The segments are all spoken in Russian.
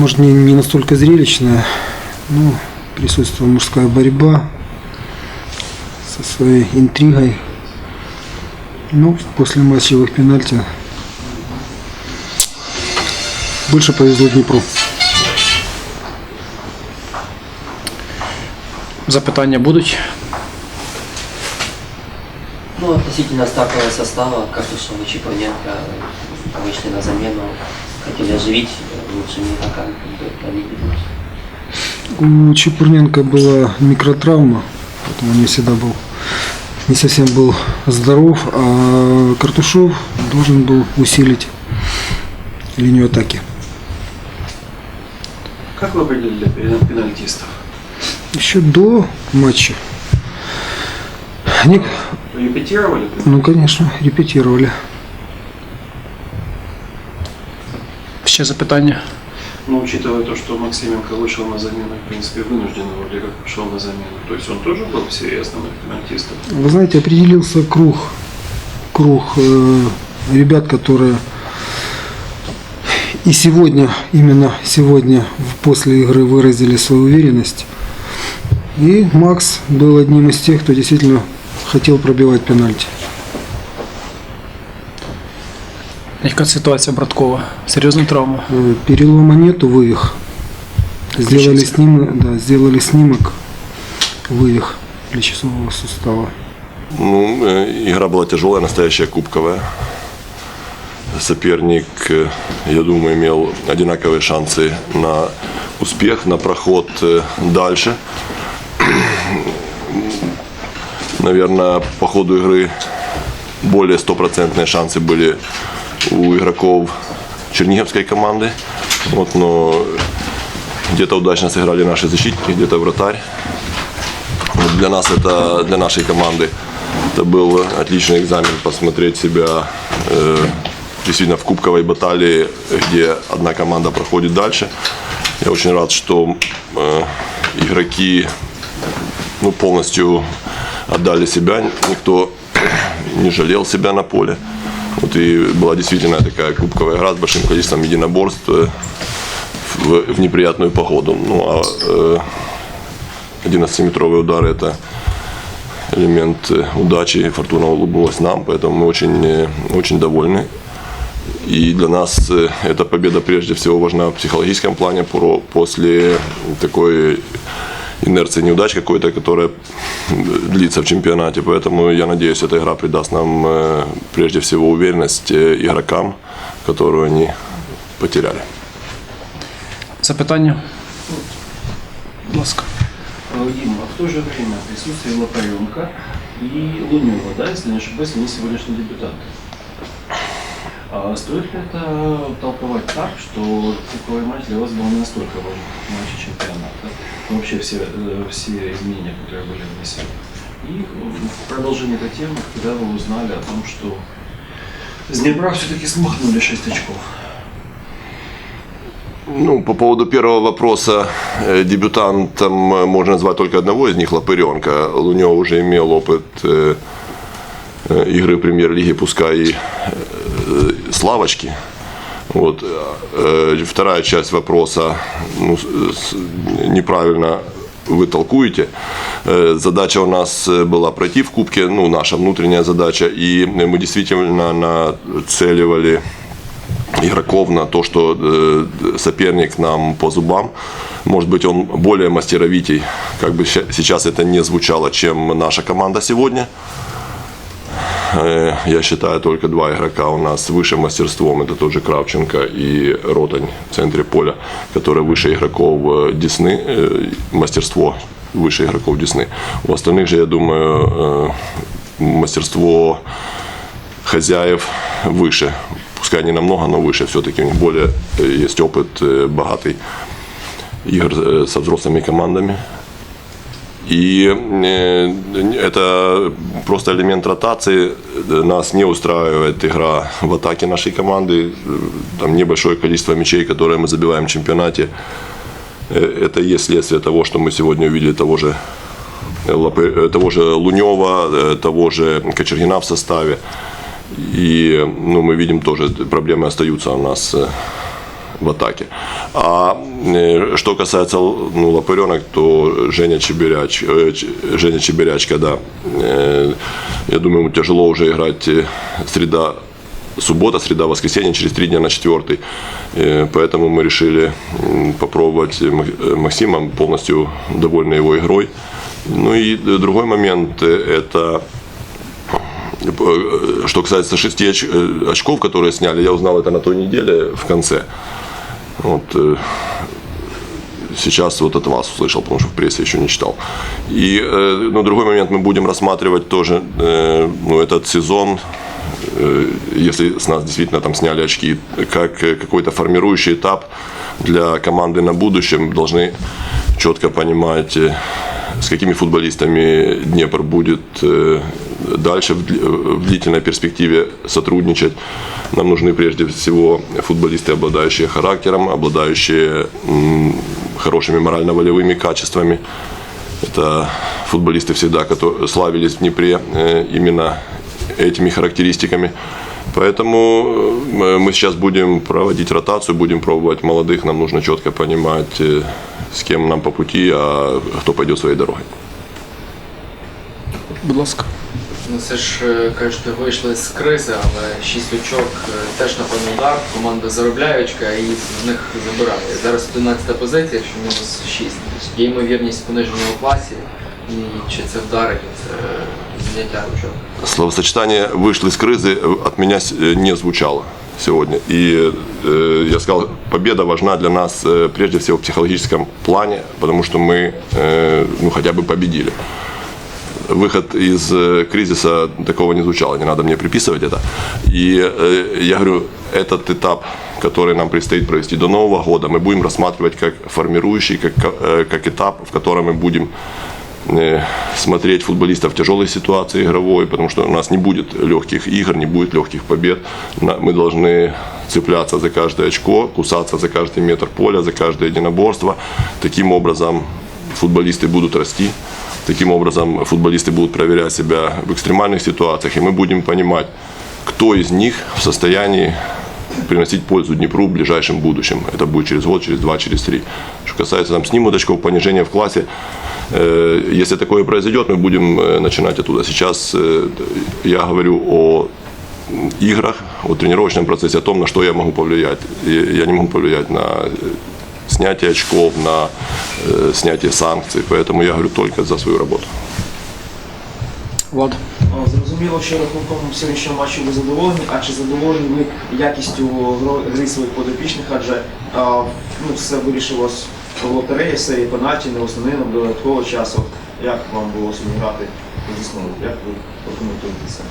может, не, не настолько зрелищная, но присутствовала мужская борьба со своей интригой. Ну, после матчевых пенальти больше повезло Днепру. Запитання будуть? Ну, относительно стартового состава, Картушев и Чипоненко вышли на замену. Хотели оживить лучшими игроками до лиги. У Чепурненко была микротравма, поэтому он не всегда был, не совсем был здоров, а Картушов должен был усилить линию атаки. Как вы определили пен- пенальтистов? Еще до матча. Они, Репетировали? ну, конечно, репетировали. Ще запитання? Но Ну, учитывая то, что Максименко вышел на замену, в принципе, вынужденно вроде как пошел на замену. То есть он тоже был в серии основных пенальтистов. Вы знаете, определился круг, круг э, ребят, которые и сегодня, именно сегодня, после игры выразили свою уверенность. И Макс был одним из тех, кто действительно хотел пробивать пенальти. Яка ситуація Браткова? Серйозна травма? Перелома нету, вывих. Сделали снимок, да, сделали снимок, вывих плечевого сустава. Ну, игра была тяжелая, настоящая кубковая. Соперник, я думаю, имел одинаковые шансы на успех, на проход дальше. Наверное, по ходу игры более стопроцентные шансы были у игроков черниговской команды. Вот, но где-то удачно сыграли наши защитники, где-то вратарь. Для нас это, для нашей команды, это был отличный экзамен посмотреть себя э, действительно в кубковой баталии, где одна команда проходит дальше. Я очень рад, что э, игроки ну, полностью отдали себя, никто не жалел себя на поле. Вот и была действительно такая кубковая игра с большим количеством единоборств э, в, в неприятную погоду. Ну, а э, 11-метровый удар – это элемент э, удачи. Фортуна улыбнулась нам, поэтому мы очень, э, очень довольны. И для нас эта победа прежде всего важна в психологическом плане после такой инерции неудач какой-то, которая длится в чемпионате. Поэтому я надеюсь, эта игра придаст нам э, прежде всего уверенность э, игрокам, которую они потеряли. Запитання? Будь ласка. Э, Дима, а в то же время присутствие Лопаренко и Лунева, да, если не ошибаюсь, они лишь дебютанты. А стоит ли это толковать так, что кубковый матч для вас был не настолько важен, как матч чемпионата? Ну, вообще все, э, все изменения, которые были внесены. И в продолжение этой темы, когда вы узнали о том, что с Днепра все-таки смахнули 6 очков. Ну, по поводу первого вопроса, э, дебютантом э, можно назвать только одного из них, Лопыренко. Лунев уже имел опыт игры в премьер-лиге, пускай и э, с лавочки. Вот. Э, Вторая часть вопроса, ну, неправильно вы толкуете. Э, Задача у нас э, была пройти в Кубке, ну, наша внутренняя задача, и мы действительно нацеливали игроков на то, что э, соперник нам по зубам. Может быть, он более мастеровитей, как бы сейчас это не звучало, чем наша команда сегодня. Э, Я считаю, только два игрока у нас выше мастерством. Это тот же Кравченко и Ротань в центре поля, которые выше игроков э, Десны. э, Мастерство выше игроков Десны. У остальных же, я думаю, э, мастерство хозяев выше. Пускай не намного, но выше. Все-таки у них более э, есть опыт э, богатый игр э, со взрослыми командами. И э, это просто элемент ротации. Нас не устраивает игра в атаке нашей команды. Э, Там небольшое количество мячей, которые мы забиваем в чемпионате. Э, Это и есть следствие того, что мы сегодня увидели того же, э, того же Лунева, э, того же Кочергина в составе. И ну, мы видим тоже, проблемы остаются у нас э, в атаке. А э, что касается ну, Лопыренок, то Женя, Чебиряч, э, Женя Чебирячка, да, э, я думаю, ему тяжело уже играть э, среда, суббота, среда, воскресенье, через три дня на четвертый. Э, Поэтому мы решили попробовать Ма- Максима, полностью довольны его игрой. Ну и другой момент это что касается шести оч- очков, которые сняли, я узнал это на той неделе в конце. Вот, э, сейчас вот от вас услышал, потому что в прессе еще не читал. И э, ну, другой момент мы будем рассматривать тоже э, ну, этот сезон, э, если с нас действительно там сняли очки, как э, какой-то формирующий этап для команды на будущее. Мы должны четко понимать, э, с какими футболистами Днепр будет э, дальше в дли- в длительной перспективе сотрудничать. Нам нужны прежде всего футболисты, обладающие характером, обладающие хорошими морально-волевыми качествами. Это футболисты всегда которые славились в Днепре э, именно этими характеристиками. Поэтому э, мы сейчас будем проводить ротацию, будем пробовать молодых. Нам нужно четко понимать, э, с кем нам по пути, а кто пойдет своей дорогой. Будь ласка. Ну це ж е, кажете, вийшли з кризи, але шість очок е, теж напевно удар. Команда заробляє очка і з них забирає. Зараз 11 позиція, якщо мінус 6. Є ймовірність пониження у класі. І чи це вдарить це зняття очок? Словосочетание «вышли из кризы» от меня с- э, не звучало сегодня. И э, я сказал, победа важна для нас э, прежде всего в психологическом плане, потому что мы э, ну, хотя бы победили. Выход из э, кризиса такого не звучало, не надо мне приписывать это. И э, я говорю, этот этап, который нам предстоит провести до Нового года, мы будем рассматривать как формирующий, как, э, как этап, в котором мы будем смотреть футболистов в тяжелой ситуации игровой, потому что у нас не будет легких игр, не будет легких побед. Мы должны цепляться за каждое очко, кусаться за каждый метр поля, за каждое единоборство. Таким образом футболисты будут расти. Таким образом футболисты будут проверять себя в экстремальных ситуациях, и мы будем понимать, кто из них в состоянии приносить пользу Днепру в ближайшем будущем. Это будет через год, через два, через три. Что касается там снимут очков, понижения в классе, э, если такое произойдет, мы будем э, начинать оттуда. Сейчас э, я говорю о играх, о тренировочном процессе, о том, на что я могу повлиять. И Я не могу повлиять на э, снятие очков, на э, снятие санкций, поэтому я говорю только за свою работу. Влад. Зрозуміло, що рахунком сьогоднішнього матчу ви задоволені, а чи задоволені ви якістю гри своїх подопічних, адже а, ну, все вирішилось в лотереї, серії пенальті, не основним, додаткового часу. Як вам було сьогодні грати зі? Як ви прокоментуєте це?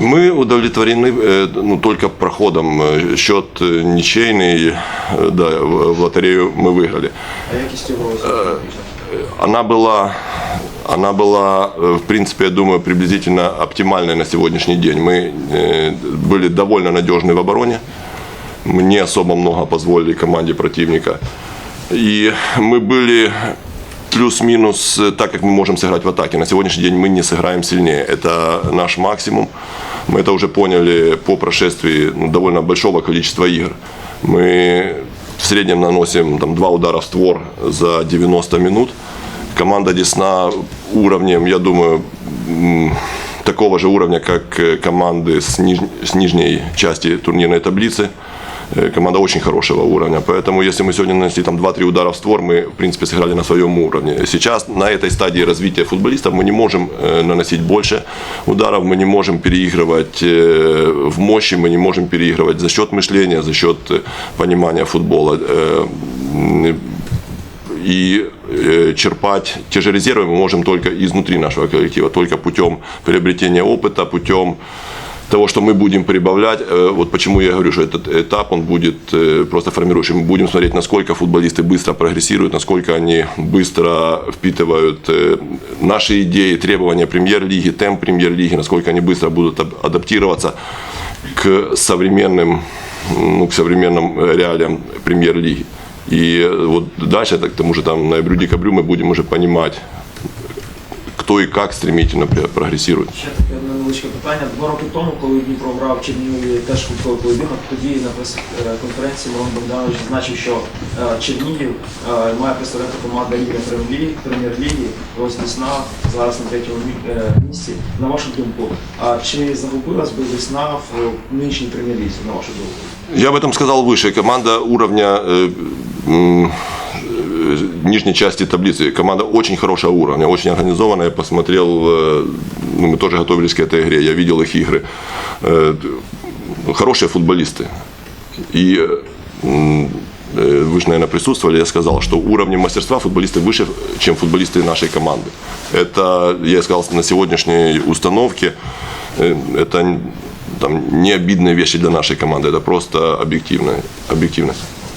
Мы удовлетворены э, ну, только проходом. Э, Счет э, ничейный, э, да, в в лотерею мы выиграли. А якістю гри своїх подопічних? Она была, она была, э, в принципе, я думаю, приблизительно оптимальной на сегодняшний день. Мы э, были довольно надежны в обороне. Мы не особо много позволили команде противника. И мы были плюс-минус э, так, как мы можем сыграть в атаке. На сегодняшний день мы не сыграем сильнее. Это наш максимум. Мы это уже поняли по прошествии ну, довольно большого количества игр. Мы в среднем наносим там, два удара в створ за 90 минут. Команда Десна уровнем, я думаю, такого же уровня, как э, команды с, ниж- с нижней части турнирной таблицы. Э, Команда очень хорошего уровня. Поэтому, если мы сегодня нанесли там 2-3 удара в створ, мы, в принципе, сыграли на своем уровне. Сейчас на этой стадии развития футболистов мы не можем э, наносить больше ударов, мы не можем переигрывать э, в мощи, мы не можем переигрывать за счет мышления, за счет понимания футбола. И черпать те же резервы мы можем только изнутри нашего коллектива, только путем приобретения опыта, путем того, что мы будем прибавлять. Э, Вот почему я говорю, что этот этап он будет э, просто формирующим. Мы будем смотреть, насколько футболисты быстро прогрессируют, насколько они быстро впитывают э, наши идеи, требования премьер-лиги, темп премьер-лиги, насколько они быстро будут ад- адаптироваться к современным, ну, к современным реалиям премьер-лиги. И вот дальше, так, к тому же там ноябрю-декабрю мы будем уже понимать, кто и как стремительно пре- прогрессирует. Ще таке одне невеличке питання. Два роки тому, коли Дніпро грав Чернігові теж футбол поєдинок, тоді на прес-конференції Мирон Богданович зазначив, що е, Чернігів е, має представляти команда Ліги Прем'єр-ліги, прем'єр-ліги. Ось Десна зараз на третьому мі- е, місці. На вашу думку, а чи загубилась би Десна в нинішній прем'єр-лізі, на вашу думку? Я об этом сказал выше. Команда уровня э, м, э, нижней части таблицы. Команда очень хорошего уровня, очень организованная. Я посмотрел, э, ну, мы тоже готовились к этой игре. Я видел их игры. Э, Хорошие футболисты. И э, вы же, наверное, присутствовали, я сказал, что уровнем мастерства футболисты выше, чем футболисты нашей команды. Это, я сказал, на сегодняшней установке, это там, не обидные вещи для нашей команды, это просто объективно. объективность.